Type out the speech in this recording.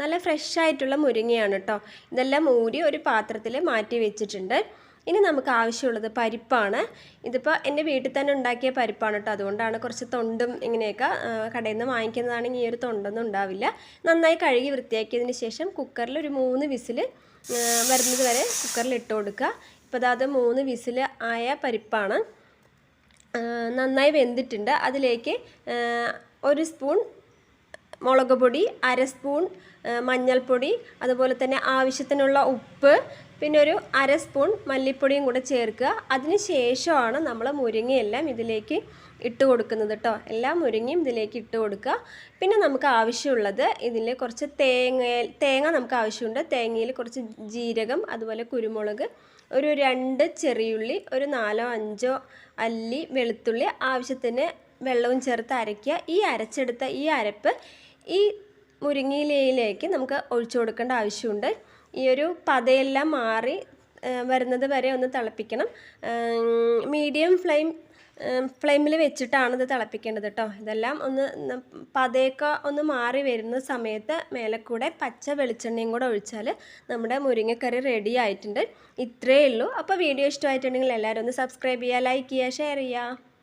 നല്ല ഫ്രഷ് ആയിട്ടുള്ള മുരിങ്ങയാണ് കേട്ടോ ഇതെല്ലാം ഊരി ഒരു പാത്രത്തിൽ മാറ്റി വെച്ചിട്ടുണ്ട്. ഇനി നമുക്ക് ആവശ്യമുള്ളത് പരിപ്പാണ്. ഇതിപ്പോൾ എന്റെ വീട്ടിൽ തന്നെ ഉണ്ടാക്കിയ പരിപ്പാണ് കേട്ടോ അതുകൊണ്ടാണ് കുറച്ച് തൊണ്ടും ഇങ്ങനെയൊക്കെ കടയിൽ നിന്ന് വാങ്ങിക്കുന്നതാണെങ്കിൽ ഈ ഒരു തൊണ്ടൊന്നും ഉണ്ടാവില്ല. നന്നായി കഴുകി വൃത്തിയാക്കിയതിന് ശേഷം കുക്കറിൽ ഒരു മൂന്ന് വിസിൽ വരുന്നത് വരെ കുക്കറിൽ ഇട്ട് കൊടുക്കുക. ഇപ്പോൾ അതാത് മൂന്ന് വിസിൽ ആയ പരിപ്പാണ്. നന്നായി വെന്തിട്ടുണ്ട്. അതിലേക്ക് ഒരു സ്പൂൺ മുളക് പൊടി അര സ്പൂൺ മഞ്ഞൾപ്പൊടി അതുപോലെ തന്നെ ആവശ്യത്തിനുള്ള ഉപ്പ് പിന്നെ ഒരു അര സ്പൂൺ മല്ലിപ്പൊടിയും കൂടെ ചേർക്കുക. അതിന് ശേഷമാണ് നമ്മൾ മുരിങ്ങയെല്ലാം ഇതിലേക്ക് ഇട്ട് കൊടുക്കുന്നത് കേട്ടോ. എല്ലാ മുരിങ്ങയും ഇതിലേക്ക് ഇട്ട് കൊടുക്കുക. പിന്നെ നമുക്ക് ആവശ്യമുള്ളത് ഇതിൽ കുറച്ച് തേങ്ങ തേങ്ങ നമുക്ക് ആവശ്യമുണ്ട്. തേങ്ങയിൽ കുറച്ച് ജീരകം അതുപോലെ കുരുമുളക് ഒരു രണ്ട് ചെറിയുള്ളി ഒരു നാലോ അഞ്ചോ അല്ലി വെളുത്തുള്ളി ആവശ്യത്തിന് വെള്ളവും ചേർത്ത് അരയ്ക്കുക. ഈ അരച്ചെടുത്ത ഈ അരപ്പ് ഈ മുരിങ്ങയിലയിലേക്ക് നമുക്ക് ഒഴിച്ചു കൊടുക്കേണ്ട ആവശ്യമുണ്ട്. ഈ ഒരു പതയെല്ലാം മാറി വരുന്നത് വരെ ഒന്ന് തിളപ്പിക്കണം. മീഡിയം ഫ്ലെയിം ഫ്ലെയിമിൽ വെച്ചിട്ടാണ് ഇത് തിളപ്പിക്കേണ്ടത് കേട്ടോ ഇതെല്ലാം ഒന്ന് പതയൊക്കെ ഒന്ന് മാറി വരുന്ന സമയത്ത് മേലെ കൂടെ പച്ച വെളിച്ചെണ്ണയും കൂടെ ഒഴിച്ചാൽ നമ്മുടെ മുരിങ്ങക്കറി റെഡി ആയിട്ടുണ്ട്. ഇത്രയേ ഉള്ളൂ. അപ്പോൾ വീഡിയോ ഇഷ്ടമായിട്ടുണ്ടെങ്കിൽ എല്ലാവരും ഒന്ന് സബ്സ്ക്രൈബ് ചെയ്യുക ലൈക്ക് ചെയ്യുക ഷെയർ ചെയ്യുക.